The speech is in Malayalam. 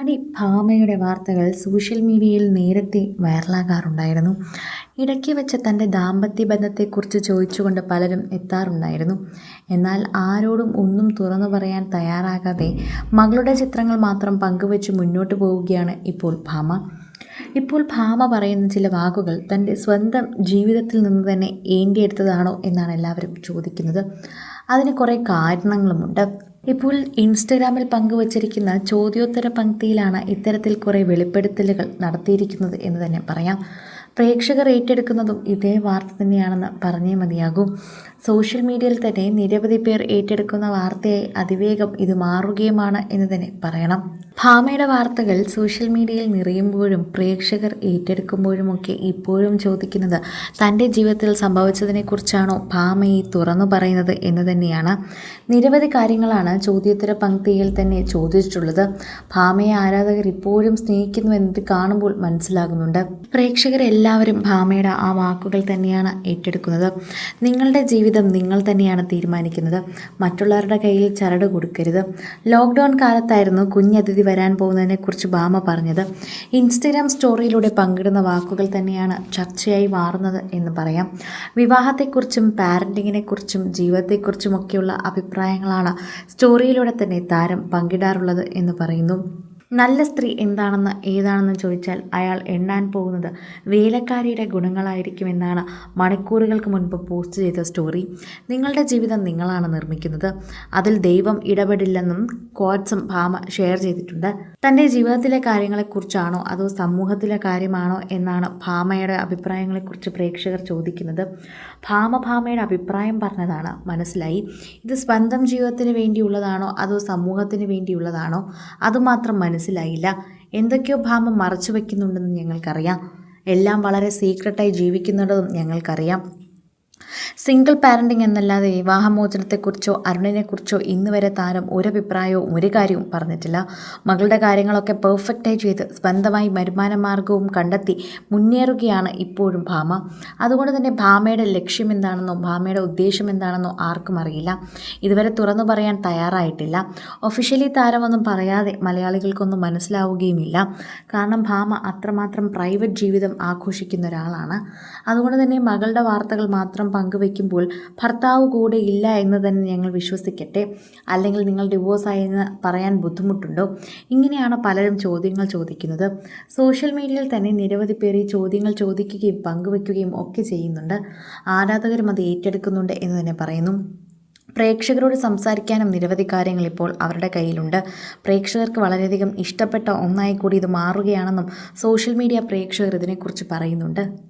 നടി ഭാമയുടെ വാർത്തകൾ സോഷ്യൽ മീഡിയയിൽ നേരത്തെ വൈറലാകാറുണ്ടായിരുന്നു. ഇടയ്ക്ക് വെച്ച് തന്റെ ദാമ്പത്യ ബന്ധത്തെക്കുറിച്ച് ചോദിച്ചുകൊണ്ട് പലരും എത്താറുണ്ടായിരുന്നു. എന്നാൽ ആരോടും ഒന്നും തുറന്നു പറയാൻ തയ്യാറാകാതെ മകളുടെ ചിത്രങ്ങൾ മാത്രം പങ്കുവച്ച് മുന്നോട്ട് പോവുകയാണ് ഇപ്പോൾ ഭാമ. ഇപ്പോൾ ഭാമ പറയുന്ന ചില വാക്കുകൾ തന്റെ സ്വന്തം ജീവിതത്തിൽ നിന്ന് തന്നെ ഏണ്ടിയെടുത്തതാണോ എന്നാണ് എല്ലാവരും ചോദിക്കുന്നത്. അതിന് കുറേ കാരണങ്ങളുമുണ്ട്. ഇപ്പോൾ ഇൻസ്റ്റഗ്രാമിൽ പങ്കുവച്ചിരിക്കുന്ന ചോദ്യോത്തര പങ്ക്തിയിലാണ് ഇത്തരത്തിൽ കുറേ വെളിപ്പെടുത്തലുകൾ നടത്തിയിരിക്കുന്നത് എന്ന് തന്നെ പറയാം. പ്രേക്ഷകർ ഏറ്റെടുക്കുന്നതും ഇതേ വാർത്ത തന്നെയാണെന്ന് പറഞ്ഞേ മതിയാകും. സോഷ്യൽ മീഡിയയിൽ തന്നെ നിരവധി പേർ ഏറ്റെടുക്കുന്ന വാർത്തയായി അതിവേഗം ഇത് മാറുകയുമാണ് എന്ന് തന്നെ പറയണം. ഭാമയുടെ വാർത്തകൾ സോഷ്യൽ മീഡിയയിൽ നിറയുമ്പോഴും പ്രേക്ഷകർ ഏറ്റെടുക്കുമ്പോഴുമൊക്കെ ഇപ്പോഴും ചോദിക്കുന്നത് തന്റെ ജീവിതത്തിൽ സംഭവിച്ചതിനെക്കുറിച്ചാണോ ഭാമ ഈ തുറന്നു പറയുന്നത് എന്ന് തന്നെയാണ്. നിരവധി കാര്യങ്ങളാണ് ചോദ്യോത്തര പങ്ക്തിയിൽ തന്നെ ചോദിച്ചിട്ടുള്ളത്. ഭാമയെ ആരാധകർ ഇപ്പോഴും സ്നേഹിക്കുന്നു എന്നത് കാണുമ്പോൾ മനസ്സിലാകുന്നുണ്ട്. പ്രേക്ഷകരെല്ലാവരും ഭാമയുടെ ആ വാക്കുകൾ തന്നെയാണ് ഏറ്റെടുക്കുന്നത്. നിങ്ങളുടെ ജീവിതം നിങ്ങൾ തന്നെയാണ് തീരുമാനിക്കുന്നത്. മറ്റുള്ളവരുടെ കയ്യിൽ ചരട് കൊടുക്കരുത്. ലോക്ക്ഡൗൺ കാലത്തായിരുന്നു കുഞ്ഞതിഥി വരാൻ പോകുന്നതിനെക്കുറിച്ച് ഭാമ പറഞ്ഞത്. ഇൻസ്റ്റഗ്രാം സ്റ്റോറിയിലൂടെ പങ്കിടുന്ന വാക്കുകൾ തന്നെയാണ് ചർച്ചയായി മാറുന്നത് എന്ന് പറയാം. വിവാഹത്തെക്കുറിച്ചും പാരന്റിങ്ങിനെക്കുറിച്ചും ജീവിതത്തെക്കുറിച്ചുമൊക്കെയുള്ള അഭിപ്രായങ്ങളാണ് സ്റ്റോറിയിലൂടെ തന്നെ താരം പങ്കിടാറുള്ളത് എന്ന് പറയുന്നു. നല്ല സ്ത്രീ എന്താണെന്ന് ഏതാണെന്ന് ചോദിച്ചാൽ അയാൾ എണ്ണാൻ പോകുന്നത് വേലക്കാരിയുടെ ഗുണങ്ങളായിരിക്കുമെന്നാണ് മണിക്കൂറുകൾക്ക് മുൻപ് പോസ്റ്റ് ചെയ്ത സ്റ്റോറി. നിങ്ങളുടെ ജീവിതം നിങ്ങളാണ് നിർമ്മിക്കുന്നത്. അതിൽ ദൈവം ഇടപെടില്ലെന്നും കോറ്റ്സും ഭാമ ഷെയർ ചെയ്തിട്ടുണ്ട്. തന്റെ ജീവിതത്തിലെ കാര്യങ്ങളെക്കുറിച്ചാണോ അതോ സമൂഹത്തിലെ കാര്യമാണോ എന്നാണ് ഭാമയുടെ അഭിപ്രായങ്ങളെക്കുറിച്ച് പ്രേക്ഷകർ ചോദിക്കുന്നത്. ഭാമ ഭാമയുടെ അഭിപ്രായം പറഞ്ഞതാണ് മനസ്സിലായി. ഇത് സ്വന്തം ജീവിതത്തിന് വേണ്ടിയുള്ളതാണോ അതോ സമൂഹത്തിന് വേണ്ടിയുള്ളതാണോ? അതുമാത്രം മനസ്സിലായില്ല. എന്തൊക്കെയോ ഭാമ മറച്ചു വയ്ക്കുന്നുണ്ടെന്ന് ഞങ്ങൾക്കറിയാം. എല്ലാം വളരെ സീക്രട്ടായി ജീവിക്കുന്നുണ്ടെന്നും ഞങ്ങൾക്കറിയാം. സിംഗിൾ പാരന്റിംഗ് എന്നല്ലാതെ വിവാഹമോചനത്തെക്കുറിച്ചോ അരുണിനെക്കുറിച്ചോ ഇന്ന് വരെ താരം ഒരഭിപ്രായവും ഒരു കാര്യവും പറഞ്ഞിട്ടില്ല. മകളുടെ കാര്യങ്ങളൊക്കെ പെർഫെക്റ്റായി ചെയ്ത് സ്വന്തമായി വരുമാന മാർഗവും കണ്ടെത്തി മുന്നേറുകയാണ് ഇപ്പോഴും ഭാമ. അതുകൊണ്ട് തന്നെ ഭാമയുടെ ലക്ഷ്യം എന്താണെന്നോ ഭാമയുടെ ഉദ്ദേശം എന്താണെന്നോ ആർക്കും അറിയില്ല. ഇതുവരെ തുറന്നു പറയാൻ തയ്യാറായിട്ടില്ല. ഒഫീഷ്യലി താരമൊന്നും പറയാതെ മലയാളികൾക്കൊന്നും മനസ്സിലാവുകയുമില്ല. കാരണം ഭാമ അത്രമാത്രം പ്രൈവറ്റ് ജീവിതം ആഘോഷിക്കുന്ന ഒരാളാണ്. അതുകൊണ്ട് തന്നെ മകളുടെ വാർത്തകൾ മാത്രം പങ്കുവെക്കുമ്പോൾ ഭർത്താവ് കൂടെ ഇല്ല എന്ന് തന്നെ ഞങ്ങൾ വിശ്വസിക്കട്ടെ? അല്ലെങ്കിൽ നിങ്ങൾ ഡിവോഴ്സായി എന്ന് പറയാൻ ബുദ്ധിമുട്ടുണ്ടോ? ഇങ്ങനെയാണ് പലരും ചോദ്യങ്ങൾ ചോദിക്കുന്നത്. സോഷ്യൽ മീഡിയയിൽ തന്നെ നിരവധി പേർ ഈ ചോദ്യങ്ങൾ ചോദിക്കുകയും പങ്കുവെക്കുകയും ഒക്കെ ചെയ്യുന്നുണ്ട്. ആരാധകരും അത് ഏറ്റെടുക്കുന്നുണ്ട് എന്ന് തന്നെ പറയുന്നു. പ്രേക്ഷകരോട് സംസാരിക്കാനും നിരവധി കാര്യങ്ങൾ ഇപ്പോൾ അവരുടെ കയ്യിലുണ്ട്. പ്രേക്ഷകർക്ക് വളരെയധികം ഇഷ്ടപ്പെട്ട ഒന്നായി കൂടി ഇത് മാറുകയാണെന്നും സോഷ്യൽ മീഡിയ പ്രേക്ഷകർ ഇതിനെക്കുറിച്ച് പറയുന്നുണ്ട്.